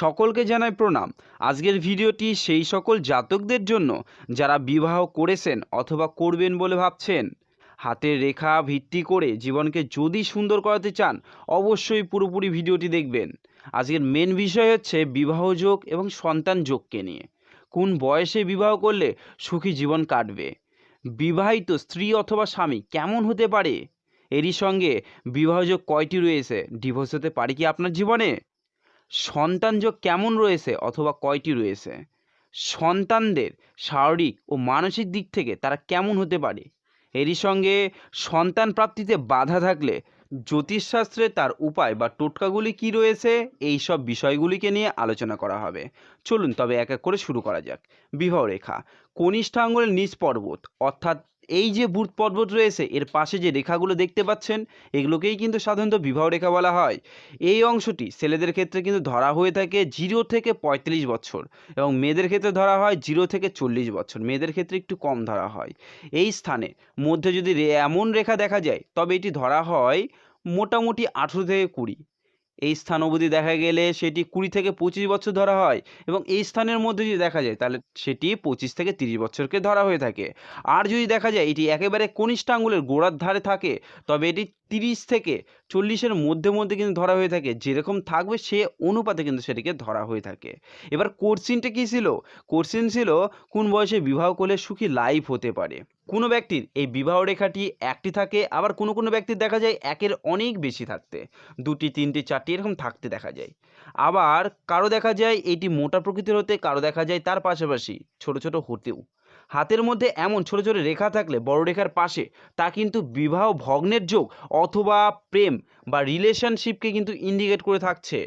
সকলকে জানাই প্রণাম। আজকের ভিডিওটি সেই সকল জাতকদের জন্য যারা বিবাহ করেছেন অথবা করবেন বলে ভাবছেন। হাতের রেখা ভিত্তি করে জীবনকে যদি সুন্দর করাতে চান, অবশ্যই পুরোপুরি ভিডিওটি দেখবেন। আজকের মেন বিষয় হচ্ছে বিবাহ যোগ এবং সন্তান যোগকে নিয়ে। কোন বয়সে বিবাহ করলে সুখী জীবন কাটবে? বিবাহিত স্ত্রী অথবা স্বামী কেমন হতে পারে? এরই সঙ্গে বিবাহযোগ কয়টি রয়েছে? ডিভোর্স হতে পারে কি আপনার জীবনে? সন্তান যোগ কেমন রয়েছে অথবা কয়টি রয়েছে? সন্তানদের শারীরিক ও মানসিক দিক থেকে তারা কেমন হতে পারে? এরই সঙ্গে সন্তান প্রাপ্তিতে বাধা থাকলে জ্যোতিষশাস্ত্রে তার উপায় বা টোটকাগুলি কি রয়েছে? এই সব বিষয়গুলিকে নিয়ে আলোচনা করা হবে। চলুন তবে এক এক করে শুরু করা যাক। বিবাহ রেখা কনিষ্ঠ আঙ্গুলের নিচ পর্বত, অর্থাৎ এই যে বুট পর্বত রয়েছে, এর পাশে যে রেখাগুলো দেখতে পাচ্ছেন, এগুলোকেই কিন্তু সাধারণত বিবাহ রেখা বলা হয়। এই অংশটি ছেলেদের ক্ষেত্রে কিন্তু ধরা হয়ে থাকে জিরো থেকে পঁয়তাল্লিশ বছর এবং মেয়েদের ক্ষেত্রে ধরা হয় জিরো থেকে চল্লিশ বছর। মেয়েদের ক্ষেত্রে একটু কম ধরা হয়। এই স্থানে মধ্যে যদি এমন রেখা দেখা যায়, তবে এটি ধরা হয় মোটামুটি আঠেরো থেকে কুড়ি। এই স্থান অবধি দেখা গেলে সেটি কুড়ি থেকে পঁচিশ বছর ধরা হয় এবং এই স্থানের মধ্যে যদি দেখা যায় তাহলে সেটি পঁচিশ থেকে তিরিশ বছরকে ধরা হয়ে থাকে। আর যদি দেখা যায় এটি একেবারে কনিষ্ঠ আঙুলের গোড়ার ধারে থাকে, তবে এটি তিরিশ থেকে চল্লিশের মধ্যে মধ্যে কিন্তু ধরা হয়ে থাকে। যেরকম থাকবে সে অনুপাতে কিন্তু সেটিকে ধরা হয়ে থাকে। এবার কোর্সিনটা কী ছিল? কোর্সিন ছিল কোন বয়সে বিবাহ করলে সুখী লাইফ হতে পারে? কোনো ব্যক্তির এই বিবাহ রেখাটি একটি থাকে, আবার কোনো কোনো ব্যক্তির দেখা যায় একের অনেক বেশি থাকতে। দুটি, তিনটি, চারটি এরকম থাকতে দেখা যায়। আবার কারও দেখা যায় এটি মোটা প্রকৃতির হতে, কারও দেখা যায় তার পাশাপাশি ছোট ছোট হতেও। হাতের মধ্যে এমন ছোট ছোট রেখা থাকলে বড় রেখার পাশে, তা কিন্তু বিবাহ, ভগ্নের যোগ অথবা প্রেম বা রিলেশনশিপকে কিন্তু ইন্ডিকেট করে থাকছে।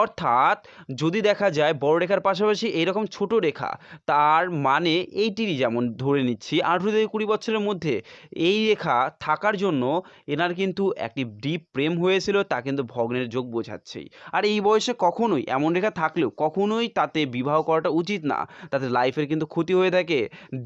অর্থাৎ যদি দেখা যায় বড় রেখার পাশাপাশি এইরকম ছোট রেখা, তার মানে এইটিরই যেমন ধরে নিচ্ছি, আঠেরো থেকে কুড়ি বছরের মধ্যে এই রেখা থাকার জন্য এনার কিন্তু একটি ডিপ প্রেম হয়েছিল, তা কিন্তু ভগ্নের যোগ বোঝাচ্ছেই। আর এই বয়সে কখনোই এমন রেখা থাকলেও কখনোই তাতে বিবাহ করাটা উচিত না। তাতে লাইফের কিন্তু ক্ষতি হয়ে থাকে,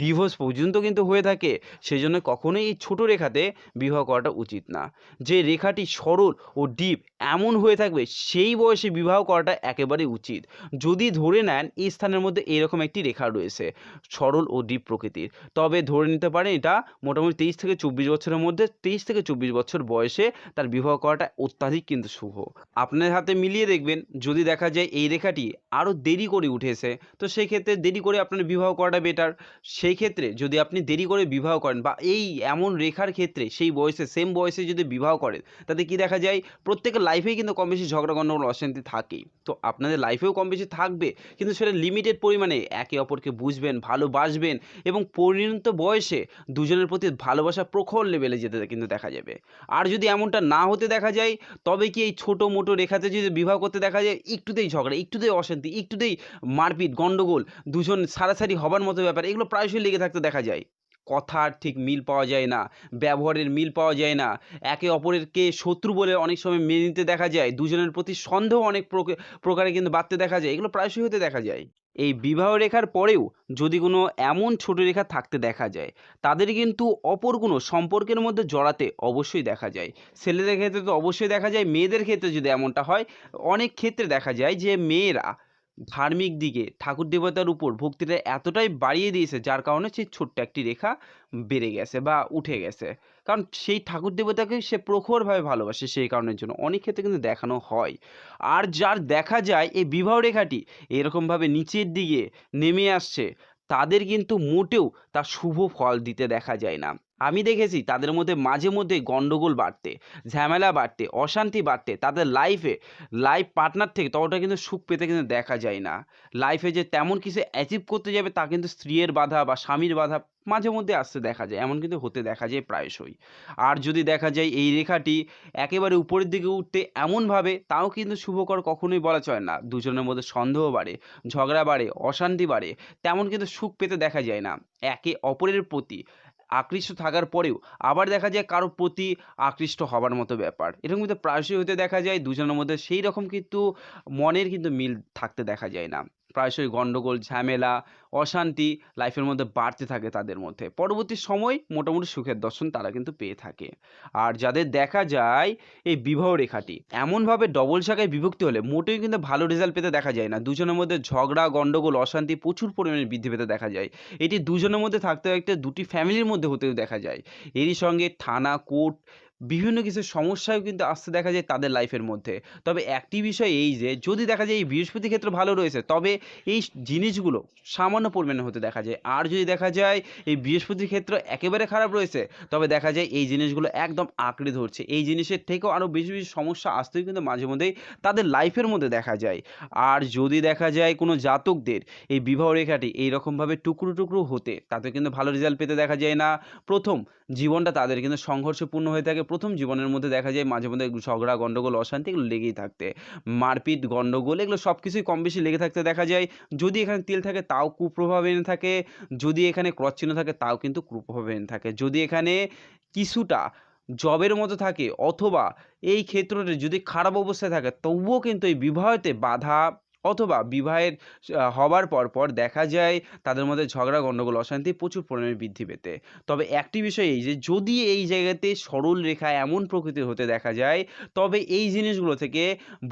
ডিভোর্স পর্যন্ত কিন্তু হয়ে থাকে সেই জন্য কখনোই এই ছোটো রেখাতে বিবাহ করাটা উচিত না। যে রেখাটি সরল ও ডিপ এমন হয়ে থাকবে, সেই বয়সে বিবাহ করাটা একেবারে উচিত। যদি ধরে নেন, এই স্থানের মধ্যে এরকম একটি রেখা রয়েছে, সরল ও ডিপ প্রকৃতির। তবে ধরে নিতে পারেন, এটা মোটামুটি তেইশ থেকে চব্বিশ বছরের মধ্যে, তেইশ থেকে চব্বিশ বছর বয়সে তার বিবাহ করাটা অত্যাধিক কিন্তু শুভ। আপনার হাতে মিলিয়ে দেখবেন, যদি দেখা যায় এই রেখাটি আরও দেরি করে উঠেছে, তো সেই ক্ষেত্রে দেরি করে আপনার বিবাহ করাটা বেটার সেই ক্ষেত্রে যদি আপনি দেরি করে বিবাহ করেন বা এই এমন রেখার ক্ষেত্রে সেই বয়সে সেম বয়সে যদি বিবাহ করেন, তাতে কি দেখা যায়, প্রত্যেকের লাইফেই কিন্তু কম বেশি ঝগড়া গণ্ডগোল অশান্তি থাকেই। তো আপনাদের লাইফেও কম বেশি থাকবে, কিন্তু সেটা লিমিটেড পরিমাণে একে অপরকে বুঝবেন, ভালোবাসবেন এবং পরিণত বয়সে দুজনের প্রতি ভালোবাসা প্রখর লেভেলে যেতে কিন্তু দেখা যাবে। আর যদি এমনটা না হতে দেখা যায়, তবে কি এই ছোটো মোটো রেখাতে যদি বিবাহ করতে দেখা যায়, একটুতেই ঝগড়া, একটুতেই অশান্তি, একটুতেই মারপিট গণ্ডগোল দুজন সারাসারি হবার মতো ব্যাপার, এগুলো প্রায়শই লেগে থাকতে দেখা যায়। কথার ঠিক মিল পাওয়া যায় না, ব্যবহারের মিল পাওয়া যায় না। একে অপরেরকে শত্রু বলে অনেক সময় মেনে নিতে দেখা যায়, দুজনের প্রতি সন্দেহ অনেক প্রক- প্রকারে কিন্তু বাড়তে দেখা যায়, এগুলো প্রায়শই হতে দেখা যায়। এই বিবাহ রেখার পরেও যদি কোনো এমন ছোট রেখা থাকতে দেখা যায়, তাদের কিন্তু অপর কোনো সম্পর্কের মধ্যে জড়াতে অবশ্যই দেখা যায়। ছেলেদের ক্ষেত্রে তো অবশ্যই দেখা যায়, মেয়েদের ক্ষেত্রে যদি এমনটা হয়, অনেক ক্ষেত্রে দেখা যায় যে মেয়েরা ধার্মিক দিকে, ঠাকুর দেবতার উপর ভক্তিটা এতটাই বাড়িয়ে দিয়েছে, যার কারণে সেই ছোট্ট একটি রেখা বেড়ে গেছে বা উঠে গেছে। কারণ সেই ঠাকুর দেবতাকে সে প্রখরভাবে ভালোবাসে সেই কারণের জন্য। অনেক ক্ষেত্রে কিন্তু দেখানো হয়। আর যার দেখা যায় এই বিবাহ রেখাটি, এরকমভাবে নিচের দিকে নেমে আসছে তাদের কিন্তু মোটেও তার শুভ ফল দিতে দেখা যায় না। আমি দেখেছি তাদের মধ্যে মাঝে মধ্যে গণ্ডগোল বাড়তে, ঝামেলা বাড়তে, অশান্তি বাড়তে, তাদের লাইফে লাইফ পার্টনার থেকে ততটা কিন্তু সুখ পেতে কিন্তু দেখা যায় না। লাইফে যে তেমন কিছু অ্যাচিভ করতে যাবে তা কিন্তু স্ত্রীর বাধা বা স্বামীর বাধা মাঝে মধ্যে আসতে দেখা যায়। এমন কিন্তু হতে দেখা যায় প্রায়শই। আর যদি দেখা যায় এই রেখাটি একেবারে উপরের দিকে উঠতে এমনভাবে, তাও কিন্তু শুভকর কখনোই বলা চলে না। দুজনের মধ্যে সন্দেহ বাড়ে, ঝগড়া বাড়ে, অশান্তি বাড়ে, তেমন কিন্তু সুখ পেতে দেখা যায় না। একে অপরের প্রতি আকৃষ্ট থাকার পরেও আবার দেখা যায় কারও প্রতি আকৃষ্ট হবার মতো ব্যাপার। এরকম কিন্তু প্রায়শই হতে দেখা যায়, দুজনের মধ্যে সেই রকম কিন্তু মনের কিন্তু মিল থাকতে দেখা যায় না। প্রায়শই গণ্ডগোল ঝামেলা, অশান্তি লাইফের মধ্যে বাড়তে থাকে তাদের মধ্যে। পরবর্তী সময় মোটামুটি সুখের দর্শন তারা কিন্তু পেয়ে থাকে। আর যাদের দেখা যায় এই বিবাহ রেখাটি, এমনভাবে ডবল শাখায় বিভক্তি হলে মোটেই কিন্তু ভালো রেজাল্ট পেতে দেখা যায় না। দুজনের মধ্যে ঝগড়া গণ্ডগোল অশান্তি প্রচুর পরিমাণে বৃদ্ধি পেতে দেখা যায়। এটি দুজনের মধ্যে থাকতে থাকতে দুটি ফ্যামিলির মধ্যে হতেও দেখা যায়। এরই সঙ্গে থানা কোর্ট বিভিন্ন কিছু সমস্যাও কিন্তু আসতে দেখা যায় তাদের লাইফের মধ্যে। তবে একটি বিষয় এই যে, যদি দেখা যায় এই বৃহস্পতি ক্ষেত্র ভালো রয়েছে, তবে এই জিনিসগুলো সামান্য পরিমাণে হতে দেখা যায়। আর যদি দেখা যায় এই বৃহস্পতির ক্ষেত্র একেবারে খারাপ রয়েছে, তবে দেখা যায় এই জিনিসগুলো একদম আঁকড়ে ধরছে। এই জিনিসের থেকেও আরও বেশি বেশি সমস্যা আসতেও কিন্তু মাঝে মধ্যেই তাদের লাইফের মধ্যে দেখা যায়। আর যদি দেখা যায় কোনো জাতকদের এই বিবাহ রেখাটি এইরকমভাবে টুকরো টুকরো হতে, তাতে কিন্তু ভালো রেজাল্ট পেতে দেখা যায় না। প্রথম, জীবনটা তাদের কিন্তু সংঘর্ষপূর্ণ হয়ে থাকে। প্রথম জীবনের মধ্যে দেখা যায় মাঝে মধ্যে ঝগড়া গণ্ডগোল অশান্তি এগুলো লেগেই থাকতে। মারপিট গণ্ডগোল এগুলো সব কিছুই কম বেশি লেগে থাকতে দেখা যায়। যদি এখানে তিল থাকে তাও কুপ্রভাব এনে থাকে। যদি এখানে ক্রস চিহ্ন থাকে তাও কিন্তু কুপ্রভাব এনে থাকে। যদি এখানে কিছুটা জবের মতো থাকে অথবা এই ক্ষেত্রটি যদি খারাপ অবস্থায় থাকে তবুও কিন্তু এই বিবাহতে বাধা অথবা বিবাহের হবার পর পর দেখা যায় তাদের মধ্যে ঝগড়া গণ্ডগোল অশান্তি প্রচুর পরিমাণে বৃদ্ধি পেতে। তবে একটি বিষয় এই যে, যদি এই জায়গাতে সরল রেখা এমন প্রকৃতির হতে দেখা যায়, তবে এই জিনিসগুলো থেকে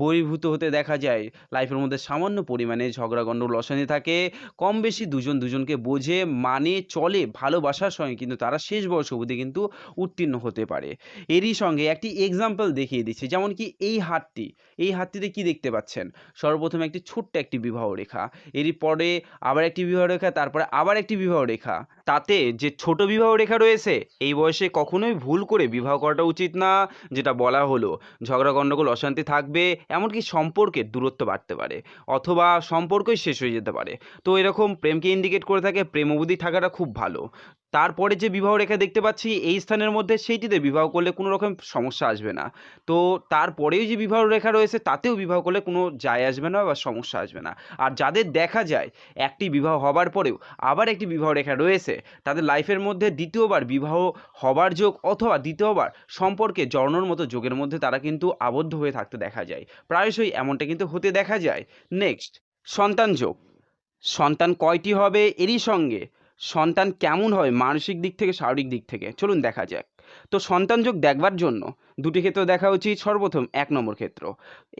বহির্ভূত হতে দেখা যায়। লাইফের মধ্যে সামান্য পরিমাণে ঝগড়া গণ্ডগোল অশান্তি থাকে। কম বেশি দুজন দুজনকে বোঝে মানে চলে, ভালোবাসার সঙ্গে কিন্তু তারা শেষ বয়স অবধি কিন্তু উত্তীর্ণ হতে পারে। এরই সঙ্গে একটি এক্সাম্পল দেখিয়ে দিচ্ছি। যেমন কি এই হাতটি, এই হাতটিতে কি দেখতে পাচ্ছেন? সর্বপ্রথম একটি ছোট্ট একটি বিবাহ রেখা। এরই পরে আবার একটি বিবাহ রেখা, তারপরে আবার একটি বিবাহ রেখা। তাতে যে ছোট বিবাহ রেখা রয়েছে, এই বয়সে কখনোই ভুল করে বিবাহ করাটা উচিত না, যেটা বলা হলো। ঝগড়া গণ্ডগোল অশান্তি থাকবে, এমনকি সম্পর্কের দূরত্ব বাড়তে পারে, অথবা সম্পর্কই শেষ হয়ে যেতে পারে। তো এরকম প্রেমকে ইন্ডিকেট করে থাকে প্রেম অবধি থাকাটা খুব ভালো। তারপরে যে বিবাহ রেখা দেখতে পাচ্ছি, এই স্থানের মধ্যে সেইটিতে বিবাহ করলে কোনো রকম সমস্যা আসবে না। তো তারপরেও যে বিবাহ রেখা রয়েছে, তাতেও বিবাহ করলে কোনো যায় আসবে না বা সমস্যা আসবে না। আর যাদের দেখা যায়, একটি বিবাহ হবার পরেও আবার একটি বিবাহ রেখা রয়েছে, তাদের লাইফের মধ্যে দ্বিতীয়বার বিবাহ হবার যোগ অথবা দ্বিতীয়বার সম্পর্কে জড়ানোর মতো যোগের মধ্যে তারা কিন্তু আবদ্ধ হয়ে থাকতে দেখা যায়। প্রায়শই এমনটা কিন্তু হতে দেখা যায়। নেক্সট সন্তান যোগ। সন্তান কয়টি হবে? এরই সঙ্গে সন্তান কেমন হবে? মানসিক দিক থেকে, শারীরিক দিক থেকে? চলুন দেখা যাক। তো সন্তান যোগ দেখবার জন্য দুটি ক্ষেত্র দেখা উচিত। সর্বপ্রথম এক নম্বর ক্ষেত্র।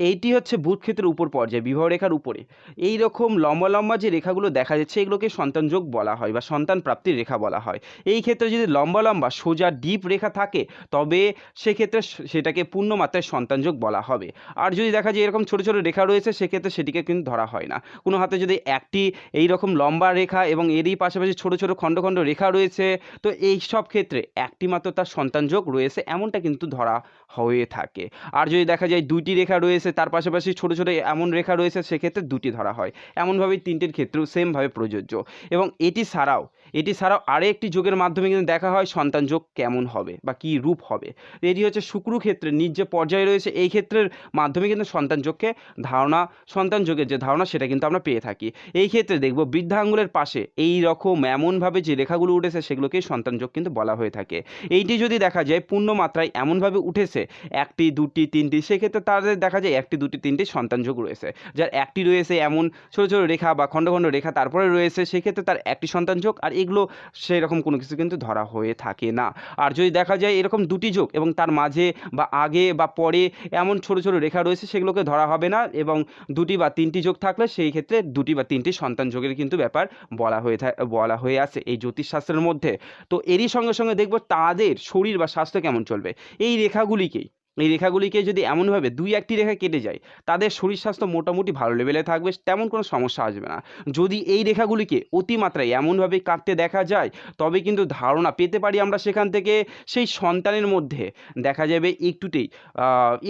এইটি হচ্ছে বুধ ক্ষেত্রের উপর পর্যায়ে, বিবাহ রেখার উপরে। এই রকম লম্বা লম্বা যে রেখাগুলো দেখা যাচ্ছে, এগুলোকে সন্তান যোগ বলা হয় বা সন্তান প্রাপ্তির রেখা বলা হয়। এই ক্ষেত্রে যদি লম্বা লম্বা, সোজা, ডিপ রেখা থাকে, তবে সেক্ষেত্রে সেটাকে পূর্ণ মাত্রায় সন্তান যোগ বলা হবে। আর যদি দেখা যায় এরকম ছোটো ছোটো রেখা রয়েছে, সেক্ষেত্রে সেটিকে কিন্তু ধরা হয় না। কোনো হাতে যদি একটি এই রকম লম্বা রেখা এবং এরই পাশাপাশি ছোটো ছোটো খণ্ড খণ্ড রেখা রয়েছে, তো এই সব ক্ষেত্রে একটি মাত্র তার সন্তান যোগ রয়েছে, এমনটা কিন্তু ধরা হয়ে থাকে। আর যদি দেখা যায় দুইটি রেখা রয়েছে, তার পাশাপাশি ছোটো ছোটো এমন রেখা রয়েছে, সেক্ষেত্রে দুটি ধরা হয়। এমনভাবেই তিনটির ক্ষেত্রেও সেমভাবে প্রযোজ্য। এবং এটি ছাড়াও এটি ছাড়াও আরেকটি যোগের মাধ্যমে কিন্তু দেখা হয় সন্তান যোগ কেমন হবে বা কী রূপ হবে। এটি হচ্ছে শুক্র ক্ষেত্রে নিজ যে পর্যায়ে রয়েছে, এই ক্ষেত্রের মাধ্যমে কিন্তু সন্তান যোগকে ধারণা, সন্তান যোগের যে ধারণা সেটা কিন্তু আমরা পেয়ে থাকি। এই ক্ষেত্রে দেখব বৃদ্ধা আঙ্গুলের পাশে এই রকম এমনভাবে যে রেখাগুলো উঠেছে সেগুলোকেই সন্তান যোগ কিন্তু বলা হয়ে থাকে। এইটি যদি দেখা যায় পূর্ণ মাত্রায় এমনভাবে উঠেছে, একটি, দুটি, তিনটি, সেক্ষেত্রে তাদের দেখা যায় একটি, দুটি, তিনটি সন্তান যোগ রয়েছে। যার একটি রয়েছে এমন ছোটো ছোটো রেখা বা খণ্ড খণ্ড রেখা তারপরে রয়েছে, সেক্ষেত্রে তার একটি সন্তান যোগ আর এগুলো সেরকম কোনো কিছু কিন্তু ধরা হয়ে থাকে না। আর যদি দেখা যায় এরকম দুটি যোগ এবং তার মাঝে বা আগে বা পরে এমন ছোটো ছোটো রেখা রয়েছে সেগুলোকে ধরা হবে না এবং দুটি বা তিনটি যোগ থাকলে সেই ক্ষেত্রে দুটি বা তিনটি সন্তান যোগের কিন্তু ব্যাপার বলা হয়ে বলা হয়ে আছে এই জ্যোতিষশাস্ত্রের মধ্যে। তো এরই সঙ্গে সঙ্গে দেখব তাদের শরীর বা স্বাস্থ্য কেমন চলবে। এই রেখাগুলিকেই এই রেখাগুলিকে যদি এমনভাবে দুই একটি রেখা কেটে যায়, তাদের শরীর স্বাস্থ্য মোটামুটি ভালো লেভেলে থাকবে, তেমন কোনো সমস্যা আসবে না। যদি এই রেখাগুলিকে অতিমাত্রায় এমনভাবে কাটতে দেখা যায়, তবে কিন্তু ধারণা পেতে পারি আমরা সেখান থেকে, সেই সন্তানের মধ্যে। দেখা যাবে একটুতেই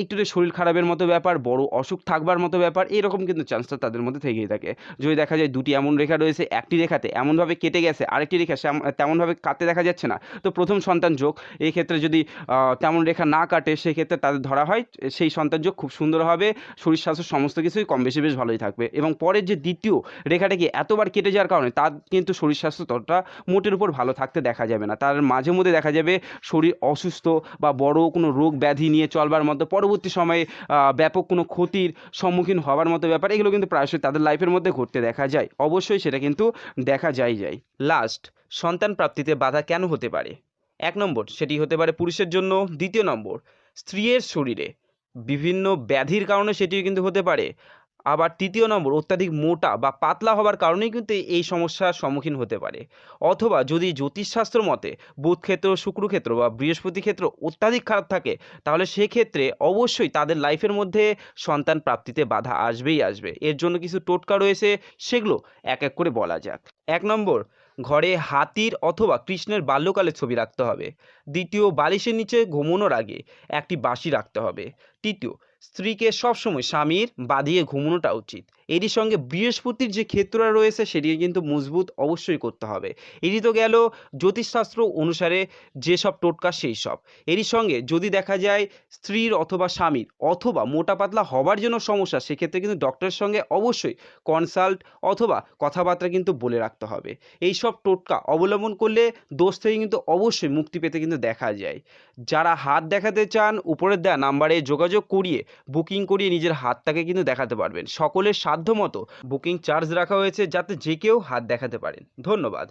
একটুতে শরীর খারাপের মতো ব্যাপার, বড় অসুখ থাকবার মতো ব্যাপার, এরকম কিন্তু চান্সটা তাদের মধ্যে থেকেই থাকে। যদি দেখা যায় দুটি এমন রেখা রয়েছে, একটি রেখাতে এমনভাবে কেটে গেছে, আরেকটি রেখা তেমনভাবে কাটতে দেখা যাচ্ছে না, তো প্রথম সন্তান যোগ। এই ক্ষেত্রে যদি তেমন রেখা না কাটে, সেক্ষেত্রে ক্ষেত্রে তাদের ধরা হয়, সেই সন্তান যোগ খুব সুন্দর হবে, শরীর স্বাস্থ্য সমস্ত কিছুই কম বেশি বেশ ভালোই থাকবে। এবং পরের যে দ্বিতীয় রেখাটা কি, এতবার কেটে যাওয়ার কারণে তার কিন্তু শরীর স্বাস্থ্য ততটা মোটের উপর ভালো থাকতে দেখা যাবে না। তার মাঝে মধ্যে দেখা যাবে শরীর অসুস্থ বা বড় কোনো রোগ ব্যাধি নিয়ে চলবার মতো, পরবর্তী সময়ে ব্যাপক কোনো ক্ষতির সম্মুখীন হওয়ার মতো ব্যাপার, এগুলো কিন্তু প্রায়শই তাদের লাইফের মধ্যে ঘটতে দেখা যায়। অবশ্যই সেটা কিন্তু দেখা যায় যায় লাস্ট সন্তান প্রাপ্তিতে বাধা কেন হতে পারে? এক নম্বর, সেটি হতে পারে পুরুষের জন্য। দ্বিতীয় নম্বর স্ত্রীর শরীরে। বিভিন্ন ব্যাধির কারণে সেটিও কিন্তু হতে পারে। আবার তৃতীয় নম্বর, অত্যাধিক মোটা বা পাতলা হবার কারণেই কিন্তু এই সমস্যার সম্মুখীন হতে পারে। অথবা যদি জ্যোতিষশাস্ত্র মতে বুধ ক্ষেত্র, শুক্র ক্ষেত্র বা বৃহস্পতি ক্ষেত্র অত্যাধিক খারাপ থাকে, তাহলে সেক্ষেত্রে অবশ্যই তাদের লাইফের মধ্যে সন্তান প্রাপ্তিতে বাধা আসবেই আসবে। এর জন্য কিছু টোটকা রয়েছে, সেগুলো এক এক করে বলা যাক। এক নম্বর ঘরে হাতির অথবা কৃষ্ণের বাল্যকালের ছবি রাখতে হবে। দ্বিতীয় বালিশের নিচে ঘুমোনোর আগে একটি বাঁশি রাখতে হবে। তৃতীয়, স্ত্রীকে সবসময় স্বামীর বাঁধিয়ে ঘুমানোটা উচিত। এরই সঙ্গে বৃহস্পতির যে ক্ষেত্রটা রয়েছে, সেটিকে কিন্তু মজবুত অবশ্যই করতে হবে। এটি তো গেল জ্যোতিষশাস্ত্র অনুসারে যেসব টোটকা সেই সব এরই সঙ্গে যদি দেখা যায় স্ত্রীর অথবা স্বামীর, অথবা মোটা পাতলা হবার জন্য সমস্যা, সেক্ষেত্রে কিন্তু ডক্টরের সঙ্গে অবশ্যই কনসাল্ট অথবা কথাবার্তা কিন্তু বলে রাখতে হবে। এই সব টোটকা অবলম্বন করলে দোষ থেকে কিন্তু অবশ্যই মুক্তি পেতে কিন্তু দেখা যায়। যারা হাত দেখাতে চান, উপরের দেওয়া নাম্বারে যোগাযোগ করিয়ে বুকিং করিয়ে নিজের হাতটাকে কিন্তু দেখাতে পারবেন। সকলের সাধ্য মতো বুকিং চার্জ রাখা হয়েছে যাতে যে কেউ হাত দেখাতে পারেন। ধন্যবাদ।